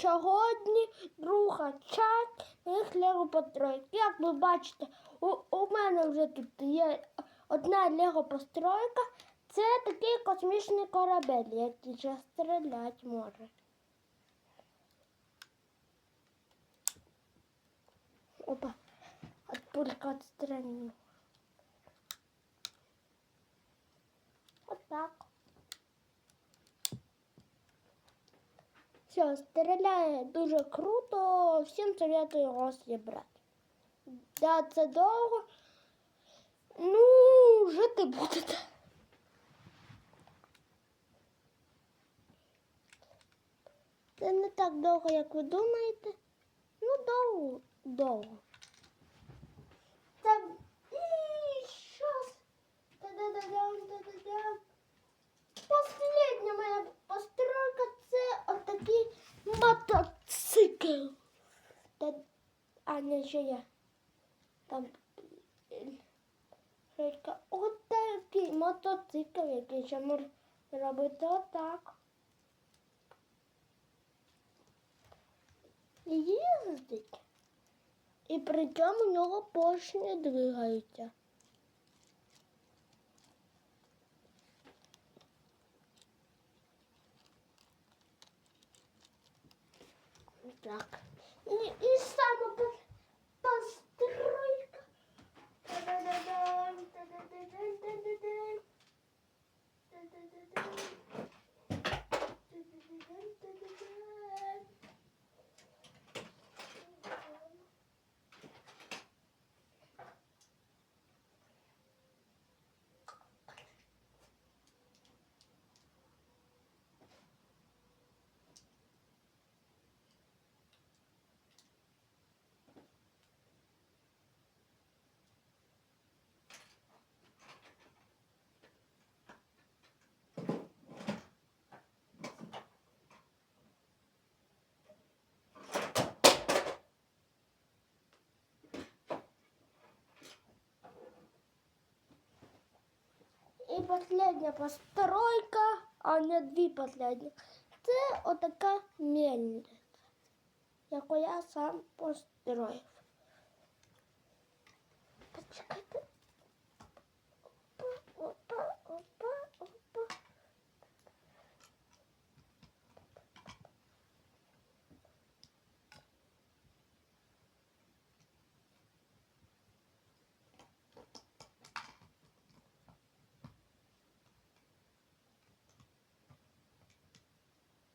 Сьогодні друга часть лего постройок. Як ви бачите, у, у мене вже тут є одна лего постройка. Це такий космічний корабель, який ще стріляти може. Опа, от пулька отстраню. Вот так. Все, стріляє дуже круто, всім советую його зібрати. Да, це довго. Ну, жити будете. Це не так довго, як ви думаєте. Ну, довго, довго. Там і щас. Та-да-да-дам, та-да-дам. Последня моя постройка це отакий мотоцикл. Та... А, не є. Там е, шейка. Отакий мотоцикл, який ще може робити отак. Їздить. І при цьому у нього поршні двигаються. Так. І, і саме по- постройка. Та-да-да-дам, та-да-да-дам, та-да-дам. Та-да-да-дам. Та-да-да-дам, та-да-дам. І последня постройка, а не дві последні. Це отака мельниця, яку я сам построїв.